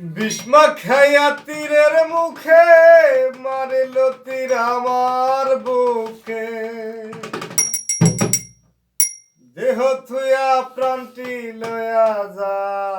বিষ্মা খাইয়া তীরের মুখে মারিল তীর আমার বুকে। দেহ থুয়া প্রাণটি লয়া যায়।